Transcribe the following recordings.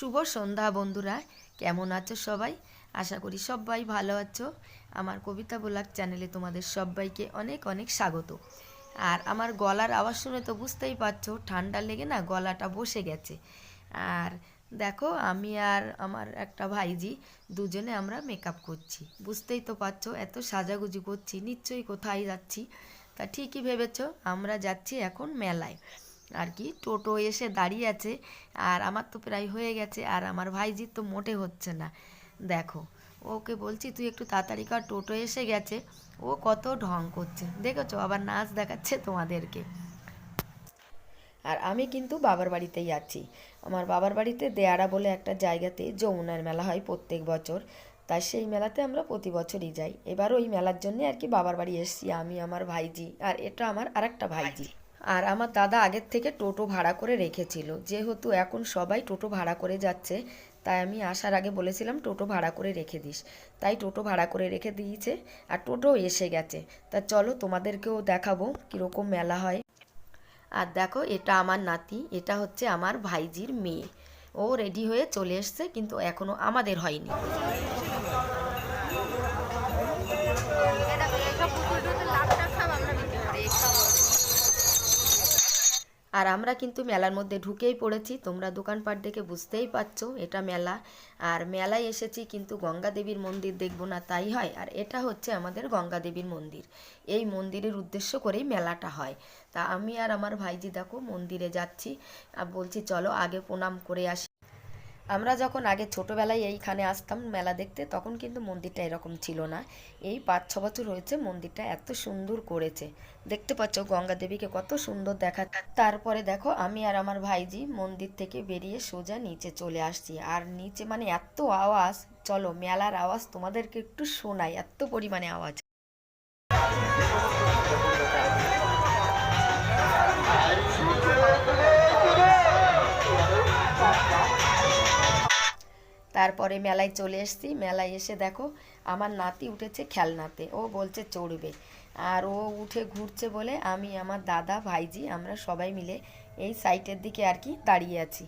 শুভ সন্ধ্যা বন্ধুরা, কেমন আছো সবাই? আশা করি সবাই ভালো আছো। আমার কবিতা ব্লগ চ্যানেলে তোমাদের সবাইকে অনেক অনেক স্বাগত। আর আমার গলার আওয়াজ শুনে তো বুঝতেই পারছ, ঠান্ডা লেগে না গলাটা বসে গেছে। আর দেখো, আমি আর আমার একটা ভাইজি দুজনে আমরা মেকআপ করছি। বুঝতেই তো পারছ, এত সাজাগুজি করছি, নিশ্চয়ই কোথায় যাচ্ছি? তা ঠিকই ভেবেছো, আমরা যাচ্ছি এখন মেলায়। আর কি টোটো এসে দাঁড়িয়ে আছে আর আমার তো প্রায় হয়ে গেছে আর আমার ভাইজির তো মোটে হচ্ছে না। দেখো, ওকে বলছি, তুই একটু তাড়াতাড়ি কর, টোটো এসে গেছে। ও কত ঢং করছে। দেখেছ? আবার নাচ দেখাচ্ছে তোমাদেরকে। আর আমি কিন্তু বাবার বাড়িতেই আছি। আমার বাবার বাড়িতে দেয়ারা বলে একটা জায়গাতে যমুনার মেলা হয় প্রত্যেক বছর। তাই সেই মেলাতে আমরা প্রতি বছরই যাই। এবার ওই মেলার জন্য আর কি বাবার বাড়ি এসেছি আমি, আমার ভাইজি আর এটা আমার আরেকটা ভাইজি। আর আমার দাদা আগের থেকে টোটো ভাড়া করে রেখেছিল। যেহেতু এখন সবাই টোটো ভাড়া করে যাচ্ছে, তাই আমি আসার আগে বলেছিলাম টোটো ভাড়া করে রেখে দিস। তাই টোটো ভাড়া করে রেখে দিয়েছে আর টোটো এসে গেছে। তা চলো তোমাদেরকেও দেখাবো কীরকম মেলা হয়। আর দেখো, এটা আমার নাতি, এটা হচ্ছে আমার ভাইজির মেয়ে। ও রেডি হয়ে চলে এসছে, কিন্তু এখনও আমাদের হয়নি। আর আমরা কিন্তু মেলার মধ্যে ঢুকেই পড়েছি। তোমরা দোকানপাট দেখে বুঝতেই পারছ, এটা মেলা। আর মেলায় এসেছি কিন্তু গঙ্গা দেবীর মন্দির দেখব না, তাই হয়। আর এটা হচ্ছে আমাদের গঙ্গা দেবীর মন্দির। এই মন্দিরের উদ্দেশ্য করেই মেলাটা হয়। তা আমি আর আমার ভাইজি দেখো মন্দিরে যাচ্ছি। আর বলছি, চলো আগে প্রণাম করে আসি। আমরা যখন আগে ছোটোবেলায় এইখানে আসতাম মেলা দেখতে, তখন কিন্তু মন্দিরটা এরকম ছিল না। এই পাঁচ, ছ বছর হয়েছে মন্দিরটা এত সুন্দর করেছে। দেখতে পাচ্ছ গঙ্গা দেবীকে কত সুন্দর দেখা তারপরে দেখো, আমি আর আমার ভাইজি মন্দির থেকে বেরিয়ে সোজা নিচে চলে আসছি। আর নিচে মানে এত আওয়াজ, চলো মেলার আওয়াজ তোমাদেরকে একটু শোনাই, এত পরিমাণে আওয়াজ। তারপরে মেলায় চলে এসেছি। মেলায় এসে দেখো, আমার নাতি উঠেছে খেলনাতে। ও বলছে চড়বে। আর ও উঠে ঘুরছে বলে আমি, আমার দাদা, ভাইজি, আমরা সবাই মিলে এই সাইটের দিকে আর কি দাঁড়িয়ে আছি।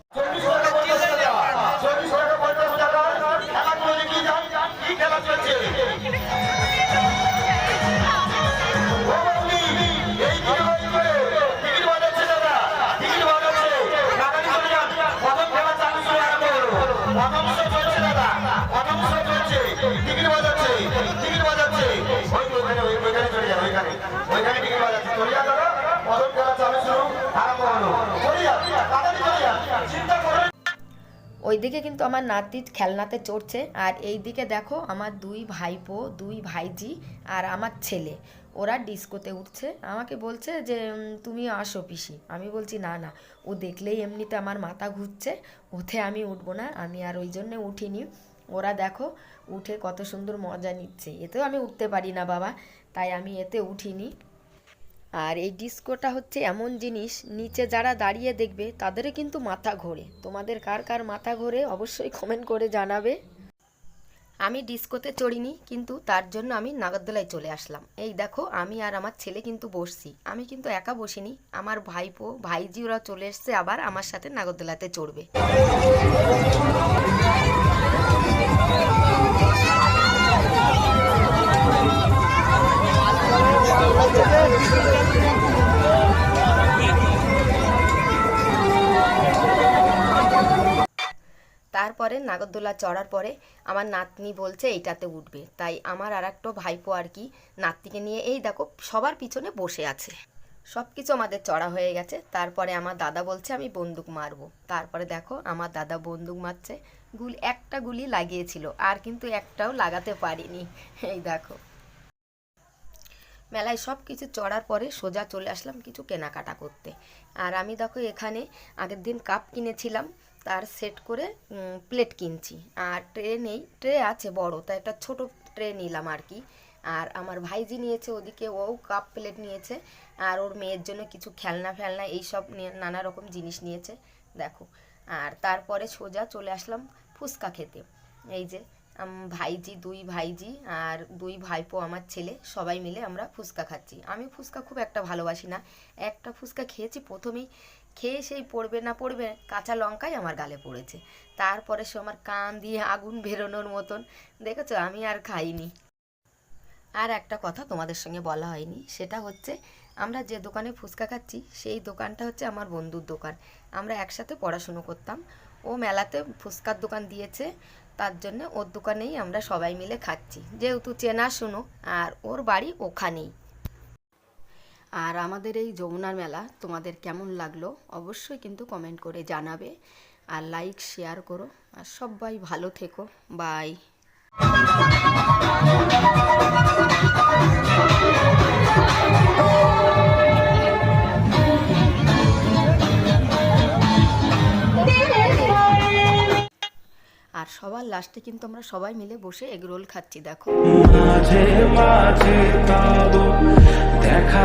ওইখানে ওইদিকে কিন্তু আমার নাতি খেলনাতে চড়ছে, আর এই দিকে দেখো আমার দুই ভাইপো, দুই ভাইজি আর আমার ছেলে। ওরা ডিস্কোতে উঠছে, আমাকে বলছে যে তুমি আসো পিসি। আমি বলছি, না না। ও দেখলেই এমনিতে আমার মাথা ঘুরছে ওতে আমি উঠবো না, আমি আর ওই জন্যে উঠিনি। ওরা দেখো উঠে কত সুন্দর মজা নিচ্ছে। এতেও আমি উঠতে পারি না বাবা, তাই আমি এতে উঠিনি। আর এই ডিস্কোটা হচ্ছে এমন জিনিস, নিচে যারা দাঁড়িয়ে দেখবে তাদেরও কিন্তু মাথা ঘোরে। তোমাদের কার কার মাথা ঘোরে অবশ্যই কমেন্ট করে জানাবে। আমি ডিস্কোতে চড়িনি, কিন্তু তার জন্য আমি নাগরদোলায় চলে আসলাম। এই দেখো, আমি আর আমার ছেলে কিন্তু বসছি। আমি কিন্তু একা বসিনি, আমার ভাইপো ভাইজি ওরা চলে এসছে আবার আমার সাথে নাগরদোলাতে চড়বে। তারপরে নাগরদোলা চড়ার পরে আমার নাতনি বলছে, এইটাতে উঠবে। তাই আমার আর একটা ভাইপো আর কি, নাতনিকে নিয়ে এই দেখো, সবার পিছনে বসে আছে। সব কিছু আমাদের চড়া হয়ে গেছে। তারপরে আমার দাদা বলছে, আমি বন্দুক মারবো। তারপরে দেখো, আমার দাদা বন্দুক মারছে। গুলি, একটা গুলি লাগিয়েছিল, আর কিন্তু একটাও লাগাতে পারিনি। এই দেখো। মেলায় সব কিছু চড়ার পরে সোজা চলে আসলাম কিছু কেনাকাটা করতে। আর আমি দেখো এখানে আগের দিন কাপ কিনেছিলাম, তার সেট করে প্লেট কিনছি। আর ট্রে নেই ট্রে আছে বড় তা একটা ছোট ট্রে নিলাম আর কি। আর আমার ভাইজি নিয়েছে ওদিকে, ও কাপ প্লেট নিয়েছে। আর ওর মেয়ের জন্য কিছু খেলনা ফেলনা এইসব নিয়ে নানা রকম জিনিস নিয়েছে, দেখো। আর তারপরে সোজা চলে আসলাম ফুচকা খেতে। এই যে ভাইজি, দুই ভাইজি আর দুই ভাইপো আমার ছেলে, সবাই মিলে আমরা ফুচকা খাচ্ছি। আমি ফুচকা খুব একটা ভালোবাসি না। একটা ফুচকা খেয়েছি প্রথমেই, খেয়ে সেই পড়বে না পড়বে কাঁচা লঙ্কাই আমার গালে পড়েছে। তারপরে সে আমার কান দিয়ে আগুন বেরোনোর মতন। দেখেছ? আমি আর খাইনি। আর একটা কথা তোমাদের সঙ্গে বলা হয়নি, সেটা হচ্ছে আমরা যে দোকানে ফুচকা খাচ্ছি, সেই দোকানটা হচ্ছে আমার বন্ধুর দোকান। আমরা একসাথে পড়াশুনো করতাম। ও মেলাতে ফুচকার দোকান দিয়েছে। তার জন্য ওর দোকানেই আমরা সবাই মিলে খাচ্ছি। যেহেতু চেনা, শুনো, আর ওর বাড়ি ওখানেই। আর আমাদের এই যমুনার মেলা তোমাদের কেমন লাগল অবশ্যই কিন্তু কমেন্ট করে জানাবে। আর লাইক শেয়ার করো। আর সবাই ভালো থেকো। বাই আর সবার লাস্টে কিন্তু আমরা সবাই মিলে বসে এগ রোল খাচ্ছি, দেখো। মাঝে মাঝে দেখা